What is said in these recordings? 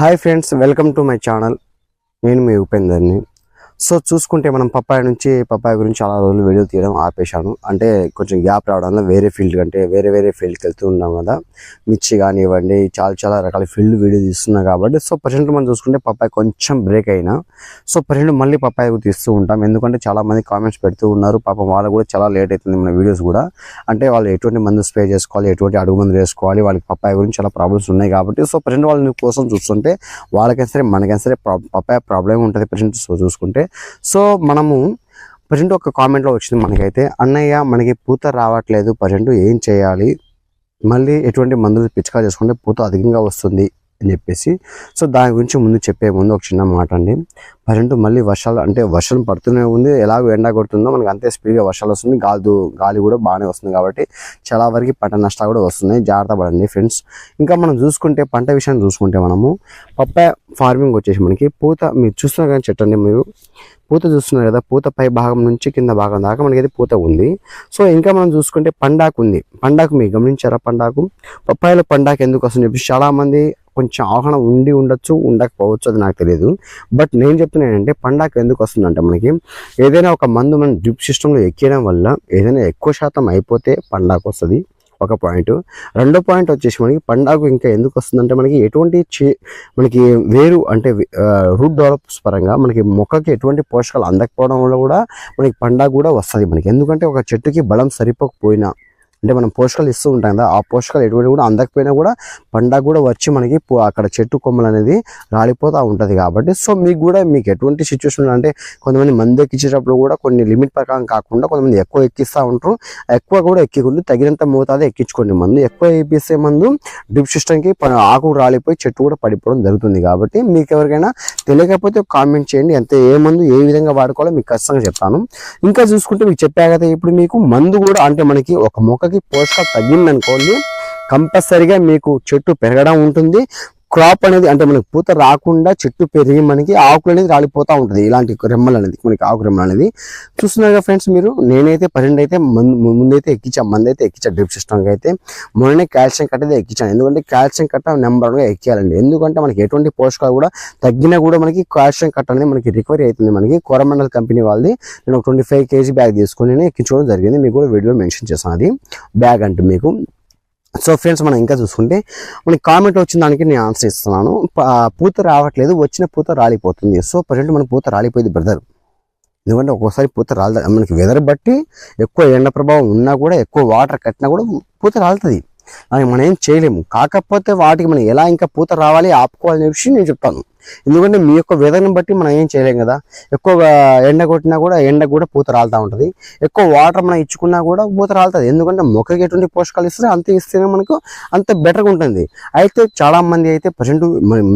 Hi friends welcome to my channel. నేను మీ ఉపేందర్ని. So చూసుకుంటే మనం పప్పాయి నుంచి పప్పాయి గురించి చాలా రోజులు వీడియో తీయడం ఆపేశాను. అంటే కొంచెం గ్యాప్ రావడం వల్ల వేరే ఫీల్డ్ కంటే వేరే వేరే ఫీల్డ్కి వెళ్తూ ఉన్నాం కదా. మిర్చి కానివ్వండి చాలా చాలా రకాల ఫీల్డ్ వీడియో తీస్తున్నాం కాబట్టి సో ప్రజెంట్ మనం చూసుకుంటే పప్పాయి కొంచెం బ్రేక్ అయినా సో ప్రజెంట్ మళ్ళీ పప్పాయి తీస్తూ ఉంటాం. ఎందుకంటే చాలా మంది కామెంట్స్ పెడుతూ ఉన్నారు. పాపం వాళ్ళకు కూడా చాలా లేట్ అవుతుంది మన వీడియోస్ కూడా. అంటే వాళ్ళు ఎటువంటి మందు స్ప్రే చేసుకోవాలి ఎటువంటి అడుగు మందు వేసుకోవాలి వాళ్ళకి పప్పాయి గురించి చాలా ప్రాబ్లమ్స్ ఉన్నాయి కాబట్టి సో ప్రజెంట్ వాళ్ళ కోసం చూస్తుంటే వాళ్ళకైనా సరే మనకైనా సరే పప్పాయి పప్పాయ ప్రాబ్లం ఉంటుంది ప్రజెంట్. సో చూసుకుంటే సో మనము ప్రజెంట్ ఒక కామెంట్లో వచ్చింది మనకైతే అన్నయ్య మనకి పూత రావట్లేదు ప్రజెంట్ ఏం చేయాలి? మళ్ళీ ఎటువంటి మందులు పిచ్చుకా చేసుకుంటే పూత అధికంగా వస్తుంది. అని చెప్పేసి. సో దాని గురించి ముందు చెప్పే ముందు ఒక చిన్న మాట అండి. ప్రజెంట్ మళ్ళీ వర్షాలు అంటే వర్షం పడుతూనే ఉంది. ఎలాగో ఎండ కొడుతుందో మనకి అంతే స్పీడ్గా వర్షాలు వస్తుంది. గాలి గాలి కూడా బాగానే వస్తుంది కాబట్టి చాలా వరకు పంట నష్టాలు కూడా వస్తున్నాయి. జాగ్రత్త పడండి ఫ్రెండ్స్. ఇంకా మనం చూసుకుంటే పంట విషయాన్ని చూసుకుంటే మనము పప్పాయ ఫార్మింగ్ వచ్చేసి మనకి పూత మీరు చూస్తున్నారు కానీ చెట్టండి మీరు. పూత చూస్తున్నారు కదా పూత పై భాగం నుంచి కింద భాగం దాకా మనకైతే పూత ఉంది. సో ఇంకా మనం చూసుకుంటే పండాకు ఉంది. పండాకు మీరు గమనించారా పండాకు? పప్పాయలో పండాకు ఎందుకు వస్తుంది చెప్పి చాలామంది కొంచెం అవగాహన ఉండి ఉండొచ్చు ఉండకపోవచ్చు అది నాకు తెలియదు బట్ నేను చెప్తున్నా ఏంటంటే పండాకు ఎందుకు వస్తుందంటే మనకి ఏదైనా ఒక మందు మనం డ్రిప్ సిస్టంలో ఎక్కేయడం వల్ల ఏదైనా ఎక్కువ శాతం అయిపోతే పండాకు వస్తుంది. ఒక పాయింట్. రెండో పాయింట్ వచ్చేసి మనకి పండాకు ఇంకా ఎందుకు వస్తుందంటే మనకి ఎటువంటి చే- మనకి వేరు అంటే రూట్ డెవలప్స్ పరంగా మనకి మొక్కకి ఎటువంటి పోషకాలు అందకపోవడం వల్ల కూడా మనకి పండాకు కూడా వస్తుంది మనకి. ఎందుకంటే ఒక చెట్టుకి బలం సరిపోకపోయినా అంటే మనం పోషకాలు ఇస్తూ ఉంటాం కదా ఆ పోషకాలు ఎటువంటి కూడా అందకపోయినా కూడా పండగ కూడా వచ్చి మనకి పో- అక్కడ చెట్టు కొమ్మలు అనేది రాలిపోతూ ఉంటుంది కాబట్టి సో మీకు కూడా మీకు ఎటువంటి సిచ్యువేషన్ అంటే కొంతమంది మంది ఎక్కించేటప్పుడు కూడా కొన్ని లిమిట్ ప్రకారం కాకుండా కొంతమంది ఎక్కువ ఎక్కిస్తూ ఉంటారు. ఎక్కువ కూడా ఎక్కికుండా తగినంత మోతాదే ఎక్కించుకోండి. మందు ఎక్కువ ఎక్కిస్తే మందు డ్రిప్ సిస్టమ్కి ఆకు రాలిపోయి చెట్టు కూడా పడిపోవడం జరుగుతుంది కాబట్టి మీకు ఎవరికైనా తెలియకపోతే కామెంట్ చేయండి. ఎంత ఏ మందు ఏ విధంగా వాడుకోవాలో మీకు ఖచ్చితంగా చెప్తాను. ఇంకా చూసుకుంటే మీకు చెప్పా కదా ఇప్పుడు మీకు మందు కూడా అంటే మనకి ఒక మొక్క మొక్కకి పోషకాలు తగ్గిందనుకోండి కంపల్సరిగా మీకు చెట్టు పెరగడం ఉంటుంది. క్రాప్ అనేది అంటే మనకి పూత రాకుండా చెట్టు పెరిగి మనకి ఆకులు అనేది రాలిపోతూ ఉంటుంది. ఇలాంటి రెమ్మలు అనేది మనకి ఆకు రెమ్మలు అనేది. చూస్తున్నారు కదా ఫ్రెండ్స్ మీరు? నేనైతే పన్నెండు అయితే ముందైతే ఎక్కించాను మంది అయితే ఎక్కించా డ్రిప్ సిస్టమ్కి అయితే. మొన్ననే కాల్షియం కట్ అయితే ఎక్కించాను ఎందుకంటే కాల్షియం కట్ట నెంబర్ వన్గా ఎక్కియాలండి. ఎందుకంటే మనకి ఎటువంటి పోషకాలు కూడా తగ్గినా కూడా మనకి కాల్షియం కట్ట అనేది మనకి రికవరీ అవుతుంది. మనకి కోరమండల్ కంపెనీ వాళ్ళది. నేను ఒక ట్వంటీ ఫైవ్ కేజీ బ్యాగ్ తీసుకొని నేను ఎక్కించుకోవడం జరిగింది. మీకు కూడా వీడియో మెన్షన్ చేస్తాను అది. బ్యాగ్ అంటే మీకు. సో ఫ్రెండ్స్ మనం ఇంకా చూసుకుంటే మనకి కామెంట్ వచ్చిన దానికి నేను ఆన్సర్ ఇస్తున్నాను. పూత రావట్లేదు వచ్చిన పూత రాలిపోతుంది. సో ప్రజెంట్ మన పూత రాలిపోయింది బ్రదర్ ఎందుకంటే ఒక్కోసారి పూత రాలి మనకి వెదర్ బట్టి ఎక్కువ ఎండ ప్రభావం ఉన్నా కూడా ఎక్కువ వాటర్ కట్టినా కూడా పూత రాలుతుంది. అది మనం ఏం చేయలేము. కాకపోతే వాటికి మనం ఎలా ఇంకా పూత రావాలి ఆపుకోవాలనే విషయం నేను చెప్తాను. ఎందుకంటే మీ యొక్క వెదర్ని బట్టి మనం ఏం చేయలేం కదా. ఎక్కువగా ఎండ కొట్టినా కూడా ఎండ కూడా పూత రాలుతూ ఉంటుంది. ఎక్కువ వాటర్ మనం ఇచ్చుకున్నా కూడా పూత రాలుతుంది. ఎందుకంటే మొక్కకి ఎటువంటి పోషకాలు ఇస్తే అంత ఇస్తేనే మనకు అంత బెటర్గా ఉంటుంది. అయితే చాలా మంది అయితే ప్రజెంట్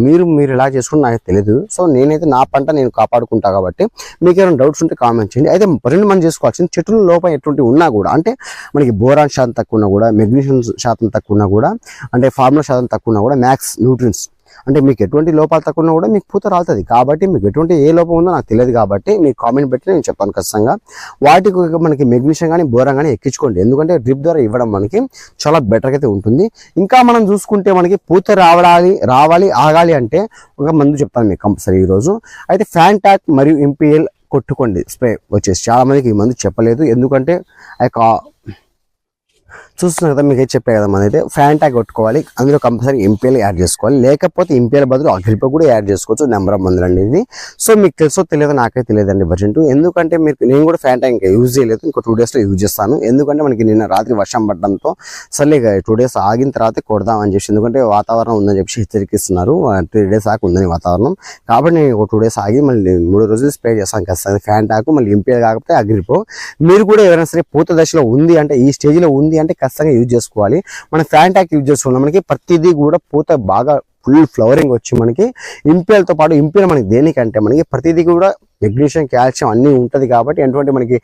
మీరు మీరు ఎలా చేసుకుని నాకు తెలియదు సో నేనైతే నా పంట నేను కాపాడుకుంటా కాబట్టి మీకు ఏమైనా డౌట్స్ ఉంటే కామెంట్ చేయండి. అయితే ప్రజెంట్ మనం చేసుకోవాల్సింది చెట్ల లోపల ఎటువంటి ఉన్నా కూడా అంటే మనకి బోరాన్ శాతం తక్కువ ఉన్నా కూడా మెగ్నీషియం శాతం తక్కువ ఉన్నా కూడా అంటే ఫార్ములా శాతం తక్కువ ఉన్నా కూడా మ్యాక్స్ న్యూట్రియన్స్ అంటే మీకు ఎటువంటి లోపాలు తక్కువ ఉన్నా కూడా మీకు పూత రాలుతుంది. కాబట్టి మీకు ఎటువంటి ఏ లోపం ఉందో నాకు తెలియదు కాబట్టి మీకు కామెంట్ పెట్టి నేను చెప్పాను ఖచ్చితంగా. వాటికి మనకి మెగ్నీషియం కానీ బోరం కానీ ఎక్కించుకోండి. ఎందుకంటే డ్రిప్ ద్వారా ఇవ్వడం మనకి చాలా బెటర్గా అయితే ఉంటుంది. ఇంకా మనం చూసుకుంటే మనకి పూత రావడాలి రావాలి ఆగాలి అంటే ఒక మందు చెప్తాను మీకు కంపల్సరీ ఈరోజు. అయితే ఫ్యాంటాక్ మరియు ఎంపీఎల్ కొట్టుకోండి. స్ప్రే వచ్చేసి చాలా మందికి ఈ మందు చెప్పలేదు. ఎందుకంటే ఆ యొక్క చూస్తున్నారు కదా మీకు చెప్పే కదా మన అయితే ఫ్యాంటాక్ కొట్టుకోవాలి అందులో కంపల్సరీ ఎంపీఎల్ యాడ్ చేసుకోవాలి. లేకపోతే ఎంపీఎల్ బదులు అగ్రిపో కూడా యాడ్ చేసుకోవచ్చు నెంబర్ ఆఫ్ మందులు అండి ఇది సో మీకు తెలుసో తెలియదు నాకైతే తెలియదండి బడ్జెట్ ఎందుకంటే మీరు నేను కూడా ఫ్యాంటాక్ ఇంకా యూజ్ చేయలేదు ఇంకో టూ డేస్లో యూజ్ చేస్తాను. ఎందుకంటే మనకి నిన్న రాత్రి వర్షం పడడంతో సరే ఇక టూ డేస్ ఆగిన తర్వాత కొడదాం అని చెప్పి ఎందుకంటే వాతావరణం ఉందని చెప్పి హెచ్చరికిస్తున్నారు. త్రీ డేస్ ఆకు ఉందని వాతావరణం. కాబట్టి నేను ఒక టూ డేస్ ఆగి మళ్ళీ మూడు రోజులు స్ప్రే చేస్తాను ఖచ్చితంగా. ఫ్యాంటాకు మళ్ళీ ఎంపీఎల్ కాకపోతే అగ్రిపో మీరు కూడా ఎవరైనా సరే పూత దశలో ఉంది అంటే ఈ స్టేజ్లో ఉంది అంటే ఖచ్చితంగా యూజ్ చేసుకోవాలి. మన ఫ్యాంటాక్ యూజ్ చేసుకున్న మనకి ప్రతిదీ కూడా పూత బాగా ఫుల్ ఫ్లవరింగ్ వచ్చి మనకి ఇంపీఎల్తో పాటు ఇంపీఎల్ మనకి దేనికంటే మనకి ప్రతిదీ కూడా మెగ్నీషియం కాల్షియం అన్నీ ఉంటుంది కాబట్టి ఎటువంటి మనకి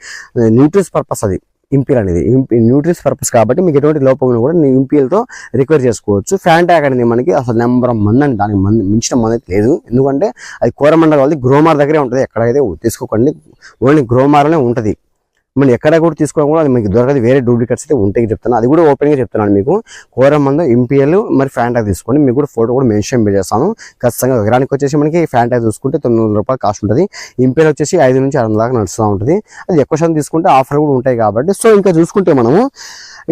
న్యూట్రిస్ పర్పస్ అది ఇంపీల్ అనేది. న్యూట్రిస్ పర్పస్ కాబట్టి మీకు ఎటువంటి లోపం కూడా ఇంపీఎల్తో రికవర్ చేసుకోవచ్చు. ఫ్యాంటాక్ అనేది మనకి అసలు నెంబర్ మంది అండి దానికి మంది మించిన మంది లేదు. ఎందుకంటే అది కోరమండల వాళ్ళది గ్రోమార్ దగ్గరే ఉంటుంది. ఎక్కడైతే తీసుకోకండి ఓన్లీ గ్రోమార్లోనే ఉంటుంది. మనం ఎక్కడ కూడా తీసుకోవడం కూడా అది మీకు దొరకదు. వేరే డూప్లికేట్స్ అయితే ఉంటాయి చెప్తాను అది కూడా ఓపెన్గా చెప్తున్నాను మీకు. కోరమందు ఎంపీఎల్ మరి ఫ్యాంటాక్ తీసుకోండి. మీకు కూడా ఫోటో కూడా మెన్షన్ చేస్తాను ఖచ్చితంగా ఎకరానికి వచ్చేసి మనకి ఫ్యాంటాక్ చూసుకుంటే తొమ్మిది రూపాయలు కాస్ట్ ఉంటుంది. ఎంపీఎల్ వచ్చేసి ఐదు నుంచి ఆరు వందల దాకా నడుస్తూ ఉంటుంది. అది ఎక్కువ శాతం తీసుకుంటే ఆఫర్ కూడా ఉంటాయి కాబట్టి. సో ఇంకా చూసుకుంటే మనము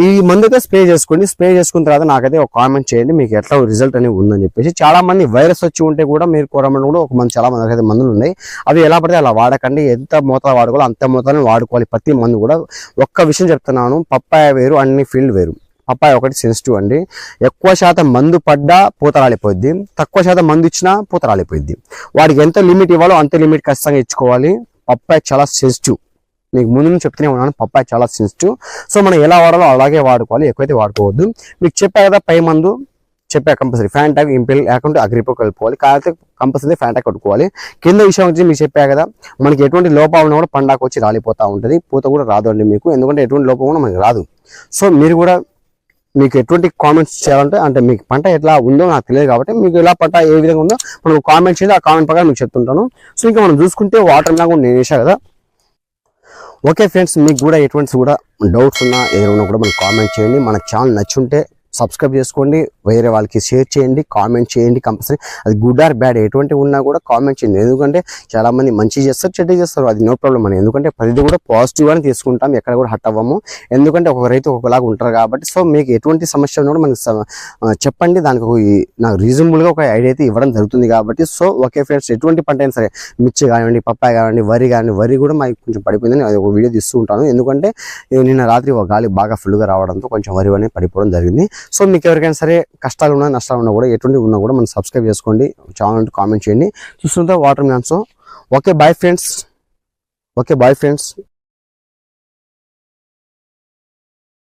ఈ మందు అయితే స్ప్రే చేసుకోండి. స్ప్రే చేసుకున్న తర్వాత నాకైతే ఒక కామెంట్ చేయండి. మీకు ఎట్లా రిజల్ట్ అనేది ఉందని చెప్పేసి చాలా మంది వైరస్ వచ్చి ఉంటే కూడా మీరు కోరమందు కూడా ఒక మంది చాలా మంది అయితే మందులు ఉన్నాయి. అవి ఎలా పడితే అలా వాడకండి. ఎంత మోతాదు వాడుకోవాలో అంత మోతాదులో వాడుకోవాలి. ప్రతి మందు కూడా ఒక్క విషయం చెప్తున్నాను. పప్పాయ వేరు అన్ని ఫీల్డ్ వేరు. పప్పాయ ఒకటి సెన్సిటివ్ అండి. ఎక్కువ శాతం మందు పడ్డా పూత రాలిపోద్ది తక్కువ శాతం మందు ఇచ్చినా పూత రాలిపోద్ది వాడికి ఎంత లిమిట్ ఇవ్వాలో అంత లిమిట్ ఖచ్చితంగా ఇచ్చుకోవాలి. పప్పాయ చాలా సెన్సిటివ్ మీకు ముందు నుంచి చెప్తూనే ఉన్నాను పప్పాయ చాలా సెన్సిటివ్ సో మనం ఎలా వాడాలో అలాగే వాడుకోవాలి ఎక్కువైతే వాడుకోవద్దు. మీకు చెప్పా కదా పై మందు చెప్పా కంపల్సరీ ఫ్యాన్ ట్యాక్ ఇంపెల్ లేకుంటే అగ్రిపో కలుపుకోవాలి. కాకపోతే కంపల్సరీ ఫ్యాంటాక్ కొట్టుకోవాలి. కింద విషయం వచ్చి మీకు చెప్పా కదా మనకి ఎటువంటి లోపం ఉన్నా కూడా పండాకు వచ్చి రాలిపోతూ ఉంటుంది. పూత కూడా రాదు అండి మీకు. ఎందుకంటే ఎటువంటి లోపం కూడా మనకి రాదు. సో మీరు కూడా మీకు ఎటువంటి కామెంట్స్ చేయాలంటే అంటే మీకు పంట ఎట్లా ఉందో నాకు తెలియదు కాబట్టి మీకు ఎలా పంట ఏ విధంగా ఉందో మనం కామెంట్ చేయండి ఆ కామెంట్ ప్రకారం మీకు చెప్తుంటాను. సో ఇంకా మనం చూసుకుంటే వాటర్ లాగా నేను వేసా కదా ఓకే ఫ్రెండ్స్ మీకు కూడా ఎటువంటి కూడా డౌట్స్ ఉన్నా ఏదైనా కూడా మనం కామెంట్ చేయండి. మన ఛానల్ నచ్చుంటే సబ్స్క్రైబ్ చేసుకోండి. వేరే వాళ్ళకి షేర్ చేయండి కామెంట్ చేయండి కంపల్సరీ అది గుడ్ ఆర్ బ్యాడ్ ఎటువంటి ఉన్నా కూడా కామెంట్ చేయండి. ఎందుకంటే చాలా మంది మంచి చేస్తారు చెడ్డ చేస్తారు. అది నో ప్రాబ్లం అని ఎందుకంటే ప్రతిదీ కూడా పాజిటివ్ అని తీసుకుంటాం ఎక్కడ కూడా హట్ అవ్వము. ఎందుకంటే ఒక రైతు ఒకలాగా ఉంటారు కాబట్టి సో మీకు ఎటువంటి సమస్య ఉన్నా కూడా మనకి చెప్పండి. దానికి ఒక నాకు రీజనబుల్గా ఒక ఐడియా అయితే ఇవ్వడం జరుగుతుంది కాబట్టి సో ఓకే ఫ్రెండ్స్ ఎటువంటి పంట అయినా సరే మిర్చి కానివ్వండి పప్పాయ కానివ్వండి వరి కానివ్వండి వరి కూడా మాకు కొంచెం పడిపోయిందని అది ఒక వీడియో తీస్తూ ఉంటాను. ఎందుకంటే నిన్న రాత్రి ఒక గాలి బాగా ఫుల్గా రావడంతో కొంచెం వరి అనేది పడిపోవడం జరిగింది. సో మీకు ఎవరికైనా సరే కష్టాలు ఉన్నా నష్టాలు ఉన్నా కూడా ఎటువంటి ఉన్నా కూడా మనం సబ్స్క్రైబ్ చేసుకోండి. ఛానల్ కామెంట్ చేయండి. చూస్తుంటే water mans okay bye friends okay bye friends